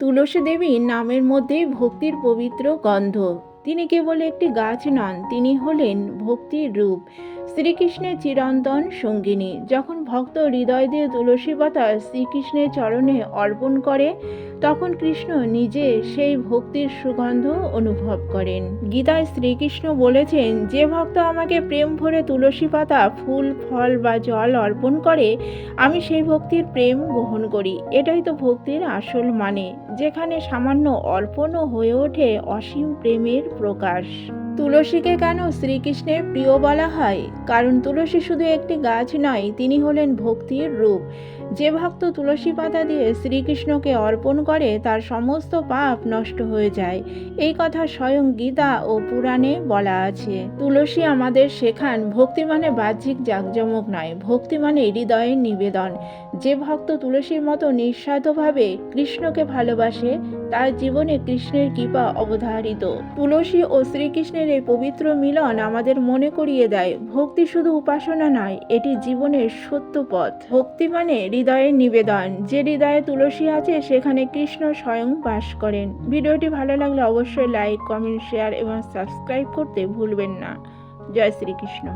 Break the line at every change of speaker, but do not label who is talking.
তুলসী দেবী নামের মধ্যে ভক্তির পবিত্র গন্ধ। তিনি কেবল একটি গাছ নন, তিনি হলেন ভক্তির রূপ। শ্রীকৃষ্ণের চিরন্তন সঙ্গিনী। যখন ভক্ত হৃদয় দিয়ে তুলসী পাতা শ্রীকৃষ্ণের চরণে অর্পণ করে, তখন কৃষ্ণ নিজে সেই ভক্তির সুগন্ধ অনুভব করেন। গীতায় শ্রীকৃষ্ণ বলেছেন, যে ভক্ত আমাকে প্রেম ভরে তুলসী পাতা, ফুল, ফল বা জল অর্পণ করে, আমি সেই ভক্তির প্রেম গ্রহণ করি। এটাই তো ভক্তির আসল মানে যেখানে সামান্য অর্পণও হয়ে ওঠে অসীম প্রেমের প্রকাশ। তুলসীকে কেন শ্রীকৃষ্ণের প্রিয় বলা হয়? কারণ তুলসী শুধু একটি গাছ নয়, তিনি হলেন ভক্তির রূপ। যে ভক্ত তুলসী পাতা দিয়ে শ্রীকৃষ্ণকে অর্পণ করে, তার সমস্ত পাপ নষ্ট হয়ে যায়। এই কথা স্বয়ং গীতা ও পুরাণে বলা আছে। তুলসী আমাদের শেখান, ভক্তি মানে বাহ্যিক জাঁকজমক নয়, ভক্তি মানে হৃদয়ের নিবেদন। যে ভক্ত তুলসীর মতো নিঃস্বার্থভাবে কৃষ্ণকে ভালোবাসে, তার জীবনে কৃষ্ণের কৃপা অবধারিত। তুলসী ও শ্রীকৃষ্ণের এই পবিত্র মিলন আমাদের মনে করিয়ে দেয়, ভক্তি শুধু উপাসনা নয়, এটি জীবনের সত্য পথ। ভক্তি মানে হৃদয়ের নিবেদন, যে হৃদয়ে তুলসী আছে সেখানে কৃষ্ণ স্বয়ং বাস করেন। ভিডিওটি ভালো লাগলে অবশ্যই লাইক, কমেন্ট, শেয়ার এবং সাবস্ক্রাইব করতে ভুলবেন না। জয় শ্রীকৃষ্ণ।